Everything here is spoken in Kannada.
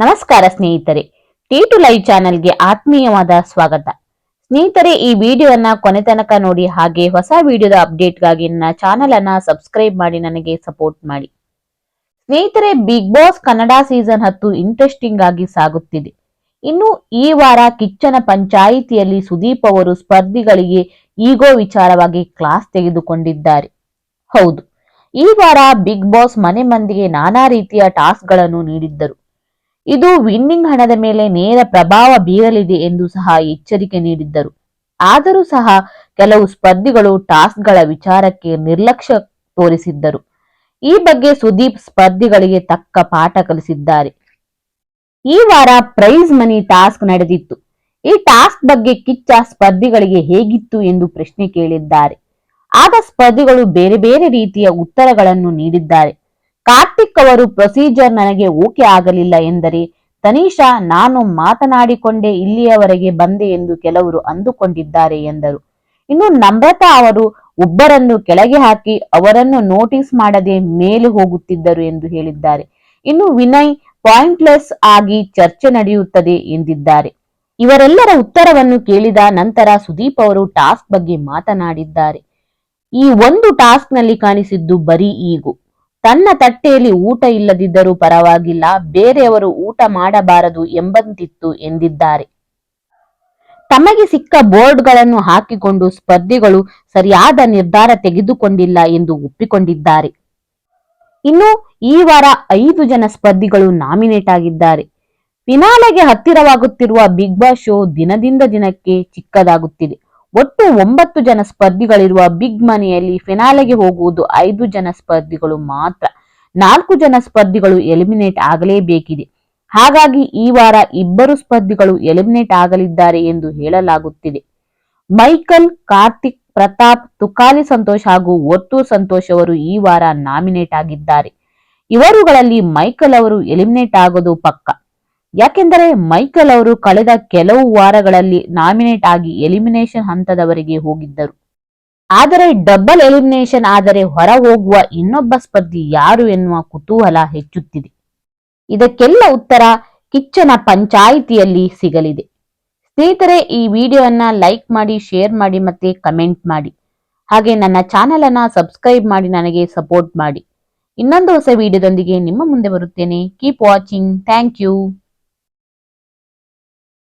ನಮಸ್ಕಾರ ಸ್ನೇಹಿತರೆ ಟಿ ಟು ಲೈವ್ ಚಾನೆಲ್ಗೆ ಆತ್ಮೀಯವಾದ ಸ್ವಾಗತ. ಸ್ನೇಹಿತರೆ, ಈ ವಿಡಿಯೋನ ಕೊನೆ ತನಕ ನೋಡಿ ಹಾಗೆ ಹೊಸ ವಿಡಿಯೋದ ಅಪ್ಡೇಟ್ಗಾಗಿ ನನ್ನ ಚಾನೆಲ್ ಅನ್ನ ಸಬ್ಸ್ಕ್ರೈಬ್ ಮಾಡಿ, ನನಗೆ ಸಪೋರ್ಟ್ ಮಾಡಿ. ಸ್ನೇಹಿತರೆ ಬಿಗ್ ಬಾಸ್ ಕನ್ನಡ ಸೀಸನ್ ಹತ್ತು ಇಂಟ್ರೆಸ್ಟಿಂಗ್ ಆಗಿ ಸಾಗುತ್ತಿದೆ. ಇನ್ನು ಈ ವಾರ ಕಿಚ್ಚನ ಪಂಚಾಯಿತಿಯಲ್ಲಿ ಸುದೀಪ್ ಅವರು ಸ್ಪರ್ಧಿಗಳಿಗೆ ಈಗೋ ವಿಚಾರವಾಗಿ ಕ್ಲಾಸ್ ತೆಗೆದುಕೊಂಡಿದ್ದಾರೆ. ಹೌದು, ಈ ವಾರ ಬಿಗ್ ಬಾಸ್ ಮನೆ ಮಂದಿಗೆ ನಾನಾ ರೀತಿಯ ಟಾಸ್ಕ್ಗಳನ್ನು ನೀಡಿದ್ದರು. ಇದು ವಿನ್ನಿಂಗ್ ಹಣದ ಮೇಲೆ ನೇರ ಪ್ರಭಾವ ಬೀರಲಿದೆ ಎಂದು ಸಹ ಎಚ್ಚರಿಕೆ ನೀಡಿದ್ದರು. ಆದರೂ ಸಹ ಕೆಲವು ಸ್ಪರ್ಧಿಗಳು ಟಾಸ್ಕ್ಗಳ ವಿಚಾರಕ್ಕೆ ನಿರ್ಲಕ್ಷ್ಯ ತೋರಿಸಿದ್ದರು. ಈ ಬಗ್ಗೆ ಸುದೀಪ್ ಸ್ಪರ್ಧಿಗಳಿಗೆ ತಕ್ಕ ಪಾಠ ಕಲಿಸಿದ್ದಾರೆ. ಈ ವಾರ ಪ್ರೈಸ್ ಮನಿ ಟಾಸ್ಕ್ ನಡೆದಿತ್ತು. ಈ ಟಾಸ್ಕ್ ಬಗ್ಗೆ ಕಿಚ್ಚ ಸ್ಪರ್ಧಿಗಳಿಗೆ ಹೇಗಿತ್ತು ಎಂದು ಪ್ರಶ್ನೆ ಕೇಳಿದ್ದಾರೆ. ಆಗ ಸ್ಪರ್ಧಿಗಳು ಬೇರೆ ಬೇರೆ ರೀತಿಯ ಉತ್ತರಗಳನ್ನು ನೀಡಿದ್ದಾರೆ. ಕಾರ್ತಿಕ್ ಅವರು ಪ್ರೊಸೀಜರ್ ನನಗೆ ಓಕೆ ಆಗಲಿಲ್ಲ ಎಂದರೆ, ತನಿಷಾ, ನಾನು ಮಾತನಾಡಿಕೊಂಡೇ ಇಲ್ಲಿಯವರೆಗೆ ಬಂದೆ ಎಂದು ಕೆಲವರು ಅಂದುಕೊಂಡಿದ್ದಾರೆ ಎಂದರು. ಇನ್ನು ನಮ್ರತಾ ಅವರು ಒಬ್ಬರನ್ನು ಕೆಳಗೆ ಹಾಕಿ ಅವರನ್ನು ನೋಟಿಸ್ ಮಾಡದೆ ಮೇಲೆ ಹೋಗುತ್ತಿದ್ದರು ಎಂದು ಹೇಳಿದ್ದಾರೆ. ಇನ್ನು ವಿನಯ್ ಪಾಯಿಂಟ್ಲೆಸ್ ಆಗಿ ಚರ್ಚೆ ನಡೆಯುತ್ತದೆ ಎಂದಿದ್ದಾರೆ. ಇವರೆಲ್ಲರ ಉತ್ತರವನ್ನು ಕೇಳಿದ ನಂತರ ಸುದೀಪ್ ಅವರು ಟಾಸ್ಕ್ ಬಗ್ಗೆ ಮಾತನಾಡಿದ್ದಾರೆ. ಈ ಒಂದು ಟಾಸ್ಕ್ನಲ್ಲಿ ಕಾಣಿಸಿದ್ದು ಬರೀ ಈಗು. ತನ್ನ ತಟ್ಟೆಯಲ್ಲಿ ಊಟ ಇಲ್ಲದಿದ್ದರೂ ಪರವಾಗಿಲ್ಲ, ಬೇರೆಯವರು ಊಟ ಮಾಡಬಾರದು ಎಂಬಂತಿತ್ತು ಎಂದಿದ್ದಾರೆ. ತಮಗೆ ಸಿಕ್ಕ ಬೋರ್ಡ್ಗಳನ್ನು ಹಾಕಿಕೊಂಡು ಸ್ಪರ್ಧಿಗಳು ಸರಿಯಾದ ನಿರ್ಧಾರ ತೆಗೆದುಕೊಂಡಿಲ್ಲ ಎಂದು ಒಪ್ಪಿಕೊಂಡಿದ್ದಾರೆ. ಇನ್ನು ಈ ವಾರ ಐದು ಜನ ಸ್ಪರ್ಧಿಗಳು ನಾಮಿನೇಟ್ ಆಗಿದ್ದಾರೆ. ಫಿನಾಲೆಗೆ ಹತ್ತಿರವಾಗುತ್ತಿರುವ ಬಿಗ್ ಬಾಸ್ ಶೋ ದಿನದಿಂದ ದಿನಕ್ಕೆ ಚಿಕ್ಕದಾಗುತ್ತಿದೆ. ಒಟ್ಟು ಒಂಬತ್ತು ಜನ ಸ್ಪರ್ಧಿಗಳಿರುವ ಬಿಗ್ ಮನೆಯಲ್ಲಿ ಫಿನಾಲೆಗೆ ಹೋಗುವುದು ಐದು ಜನ ಸ್ಪರ್ಧಿಗಳು ಮಾತ್ರ. ನಾಲ್ಕು ಜನ ಸ್ಪರ್ಧಿಗಳು ಎಲಿಮಿನೇಟ್ ಆಗಲೇಬೇಕಿದೆ. ಹಾಗಾಗಿ ಈ ವಾರ ಇಬ್ಬರು ಸ್ಪರ್ಧಿಗಳು ಎಲಿಮಿನೇಟ್ ಆಗಲಿದ್ದಾರೆ ಎಂದು ಹೇಳಲಾಗುತ್ತಿದೆ. ಮೈಕಲ್, ಕಾರ್ತಿಕ್, ಪ್ರತಾಪ್, ತುಕಾಲಿ ಸಂತೋಷ್ ಹಾಗೂ ಒತ್ತು ಸಂತೋಷ್ ಅವರು ಈ ವಾರ ನಾಮಿನೇಟ್ ಆಗಿದ್ದಾರೆ. ಇವರುಗಳಲ್ಲಿ ಮೈಕಲ್ ಅವರು ಎಲಿಮಿನೇಟ್ ಆಗೋದು ಪಕ್ಕ. ಯಾಕೆಂದರೆ ಮೈಕಲ್ ಅವರು ಕಳೆದ ಕೆಲವು ವಾರಗಳಲ್ಲಿ ನಾಮಿನೇಟ್ ಆಗಿ ಎಲಿಮಿನೇಷನ್ ಹಂತದವರೆಗೆ ಹೋಗಿದ್ದರು. ಆದರೆ ಡಬಲ್ ಎಲಿಮಿನೇಷನ್ ಆದರೆ ಹೊರ ಹೋಗುವ ಇನ್ನೊಬ್ಬ ಸ್ಪರ್ಧಿ ಯಾರು ಎನ್ನುವ ಕುತೂಹಲ ಹೆಚ್ಚುತ್ತಿದೆ. ಇದಕ್ಕೆಲ್ಲ ಉತ್ತರ ಕಿಚ್ಚನ ಪಂಚಾಯಿತಿಯಲ್ಲಿ ಸಿಗಲಿದೆ. ಸ್ನೇಹಿತರೆ, ಈ ವಿಡಿಯೋವನ್ನ ಲೈಕ್ ಮಾಡಿ, ಶೇರ್ ಮಾಡಿ ಮತ್ತೆ ಕಮೆಂಟ್ ಮಾಡಿ. ಹಾಗೆ ನನ್ನ ಚಾನೆಲ್ ಅನ್ನ ಸಬ್ಸ್ಕ್ರೈಬ್ ಮಾಡಿ, ನನಗೆ ಸಪೋರ್ಟ್ ಮಾಡಿ. ಇನ್ನೊಂದು ಹೊಸ ವಿಡಿಯೋದೊಂದಿಗೆ ನಿಮ್ಮ ಮುಂದೆ ಬರುತ್ತೇನೆ. Keep watching thank you